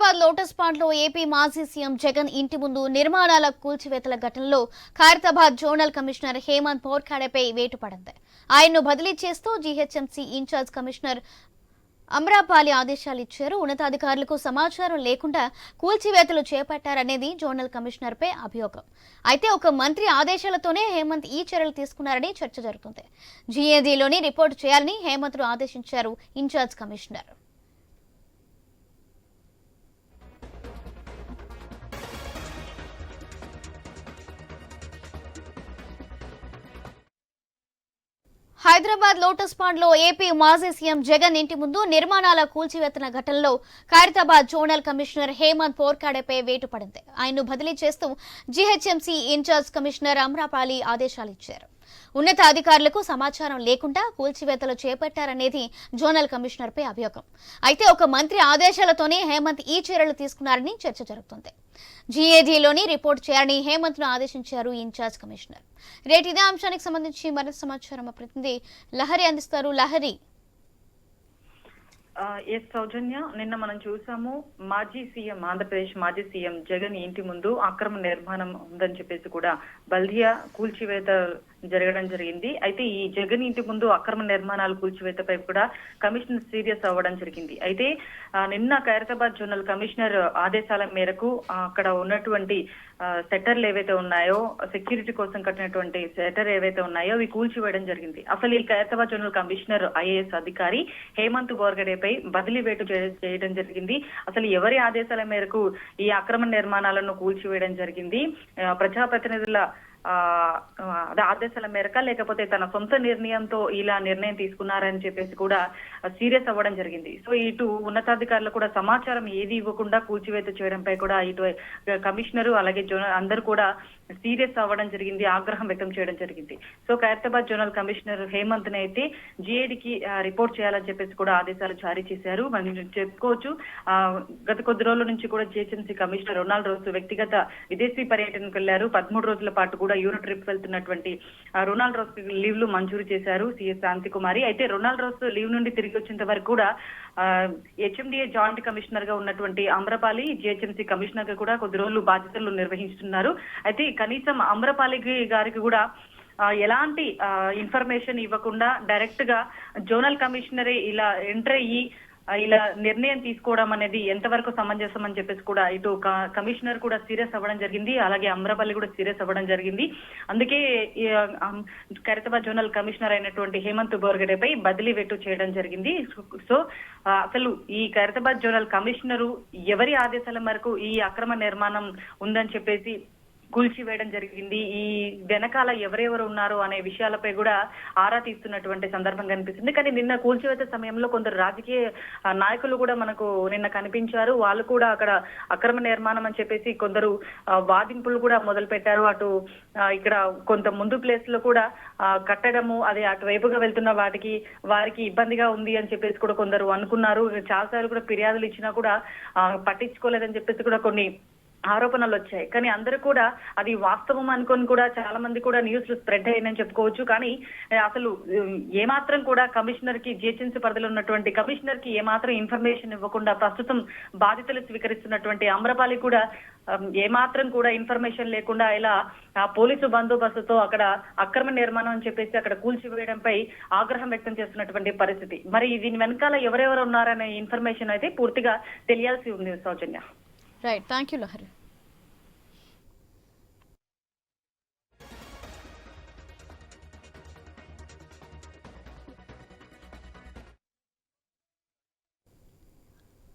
Hyderabad lotus పాండ్లో AP మాజీ CM Jagan ఇంటి ముందు నిర్మాణాల కూల్చివేతల ఘటనలో ఖైరతాబాద్ జోనల్ కమిషనర్ హేమంత్ పోర్ఖాడేపై వేటు పడింది. ఆయన్ను బదిలీ చేస్తూ జీహెచ్ఎంసీ ఇన్ఛార్జ్ కమిషనర్ అమరాపాలి ఆదేశాలు ఇచ్చారు. ఉన్నతాధికారులకు సమాచారం లేకుండా కూల్చివేతలు చేపట్టారనేది జోనల్ కమిషనర్పై అభియోగం. అయితే ఒక మంత్రి ఆదేశాలతోనే హేమంత్ ఈ చర్యలు తీసుకున్నారని చర్చ జరుగుతుంది. జీఏదీలోని రిపోర్టు చేయాలని హేమంత్ను ఆదేశించారు ఇన్ఛార్జ్ కమిషనర్. హైదరాబాద్ లోటస్ పాండ్లో ఏపీ మాజీ సీఎం జగన్ ఇంటి ముందు నిర్మాణాల కూల్చివేతన ఘటనలో ఖైరతాబాద్ జోనల్ కమిషనర్ హేమంత్ పోర్కాడేపై వేటు పడింది. ఆయన్ను బదిలీ చేస్తూ జీహెచ్ఎంసీ ఇన్ఛార్జ్ కమిషనర్ అమ్రాపాలి ఆదేశాలు ఇచ్చారు. ఉన్నత అధికారులకు సమాచారం లేకుండా కూల్చివేతలు చేపట్టారనేది జోనల్ కమిషనర్పై అభియోగం. అయితే ఒక మంత్రి ఆదేశాలతోనే హేమంత్ ఈ చర్యలు తీసుకున్నారని చర్చ జరుగుతుంది. జీఏజీలోని రిపోర్ట్ చేయాలని హేమంత్ను ఆదేశించారు ఇన్ఛార్జ్ కమిషనర్. రేటు ఇదే అంశానికి సంబంధించి మరింత సమాచారం మా ప్రతినిధి లహరి అందిస్తారు. లహరి. ఎస్ సౌజన్య నిన్న మనం చూసాము మాజీ సీఎం ఆంధ్రప్రదేశ్ మాజీ సీఎం జగన్ ఇంటి ముందు అక్రమ నిర్మాణం ఉందని చెప్పేసి కూడా బల్దియా కూల్చివేత జరగడం జరిగింది. అయితే ఈ జగన్ ఇంటి ముందు అక్రమ నిర్మాణాలు కూల్చివేతపై కూడా కమిషనర్ సీరియస్ అవ్వడం జరిగింది. అయితే నిన్న ఖైరతాబాద్ జోనల్ కమిషనర్ ఆదేశాల మేరకు అక్కడ ఉన్నటువంటి ఆ, సెటర్లు ఏవైతే ఉన్నాయో సెక్యూరిటీ కోసం కట్టినటువంటి సెటర్ ఏవైతే ఉన్నాయో అవి కూల్చివేయడం జరిగింది. అసలు ఈ ఖైరతాబాద్ జోనల్ కమిషనర్ ఐఏఎస్ అధికారి హేమంత్ బోర్గడేపై బదిలీ వేటు చేయడం జరిగింది. అసలు ఎవరి ఆదేశాల మేరకు ఈ అక్రమ నిర్మాణాలను కూల్చివేయడం జరిగింది? ఆ, ప్రజాప్రతినిధుల అదే ఆదేశాల మేరక లేకపోతే తన సొంత నిర్ణయంతో ఇలా నిర్ణయం తీసుకున్నారని చెప్పేసి కూడా సీరియస్ అవ్వడం జరిగింది. సో ఇటు ఉన్నతాధికారులు కూడా సమాచారం ఏది ఇవ్వకుండా కూల్చివేత చేయడంపై కూడా ఇటు కమిషనర్ అలాగే జోనల్ అందరూ కూడా సీరియస్ అవ్వడం జరిగింది ఆగ్రహం వ్యక్తం చేయడం జరిగింది. సో ఖైరతాబాద్ జోనల్ కమిషనర్ హేమంత్ని అయితే జిఏడికి రిపోర్ట్ చేయాలని చెప్పేసి కూడా ఆదేశాలు జారీ చేశారు. మనం చెప్పుకోవచ్చు ఆ, గత కొద్ది రోజుల నుంచి కూడా జిహెచ్ఎంసీ కమిషనర్ రొనాల్డ్ రోస్ వ్యక్తిగత విదేశీ పర్యటనకు వెళ్ళారు పదమూడు రోజుల పాటు కూడా యూరో ట్రిప్ వెళ్తున్నటువంటి ఆ, రొనాల్డ్ రోస్ లీవ్లు మంజూరు చేశారు సిఎస్ శాంతికుమారి. అయితే రొనాల్డ్ రోస్ లీవ్ నుండి తిరిగి వచ్చేంత వరకు కూడా హెచ్ఎండిఏ జాయింట్ కమిషనర్గా ఉన్నటువంటి అమ్రపాలి జిహెచ్ఎంసీ కమిషనర్గా కూడా కొద్ది రోజులు బాధ్యతలు నిర్వహిస్తున్నారు. అయితే కనీసం అమ్రపాలి గారికి కూడా ఎలాంటి ఇన్ఫర్మేషన్ ఇవ్వకుండా డైరెక్ట్గా జోనల్ కమిషనరే ఇలా ఎంటర్ అయ్యి ఇలా నిర్ణయం తీసుకోవడం అనేది ఎంతవరకు సమంజసం అని చెప్పేసి కూడా ఇటు కమిషనర్ కూడా సీరియస్ అవ్వడం జరిగింది అలాగే అమ్రపల్లి కూడా సీరియస్ అవ్వడం జరిగింది. అందుకే ఈ, ఖైరతాబాద్ జోనల్ కమిషనర్ అయినటువంటి హేమంత్ బోర్గడేపై బదిలీ వెట్టు చేయడం జరిగింది. సో అసలు ఈ ఖైరతాబాద్ జోనల్ కమిషనరు ఎవరి ఆదేశాల మేరకు ఈ అక్రమ నిర్మాణం ఉందని చెప్పేసి కూల్చివేయడం జరిగింది. ఈ వెనకాల ఎవరెవరు ఉన్నారు అనే విషయాలపై కూడా ఆరా తీస్తున్నటువంటి సందర్భం కనిపిస్తుంది. కానీ నిన్న కూల్చివేత సమయంలో కొందరు రాజకీయ నాయకులు కూడా మనకు నిన్న కనిపించారు. వాళ్ళు కూడా అక్కడ అక్రమ నిర్మాణం అని చెప్పేసి కొందరు వాదింపులు కూడా మొదలు పెట్టారు అటు ఇక్కడ కొంత ముందు ప్లేస్లో కూడా కట్టడము అది అటువైపుగా వెళ్తున్న వాటికి వారికి ఇబ్బందిగా ఉంది అని చెప్పేసి కూడా కొందరు అనుకున్నారు. చాలాసార్లు కూడా ఫిర్యాదులు ఇచ్చినా కూడా పట్టించుకోలేదని చెప్పేసి కూడా కొన్ని ఆరోపణలు వచ్చాయి. కానీ అందరూ కూడా అది వాస్తవం అనుకొని కూడా చాలా మంది కూడా న్యూస్ స్ప్రెడ్ అయ్యిందని చెప్పుకోవచ్చు. కానీ అసలు ఏమాత్రం కూడా కమిషనర్కి జిహెచ్ఎంసీ పరిధిలో ఉన్నటువంటి కమిషనర్కి ఏమాత్రం ఇన్ఫర్మేషన్ ఇవ్వకుండా ప్రస్తుతం బాధితులు స్వీకరిస్తున్నటువంటి అమ్రపాలి కూడా ఏమాత్రం కూడా ఇన్ఫర్మేషన్ లేకుండా ఇలా ఆ, పోలీసు బందోబస్తుతో అక్కడ అక్రమ నిర్మాణం అని చెప్పేసి అక్కడ కూల్చివేయడంపై ఆగ్రహం వ్యక్తం చేస్తున్నటువంటి పరిస్థితి. మరి దీని వెనకాల ఎవరెవరు ఉన్నారనే ఇన్ఫర్మేషన్ అయితే పూర్తిగా తెలియాల్సి ఉంది Soujanya. Right thank you Lahari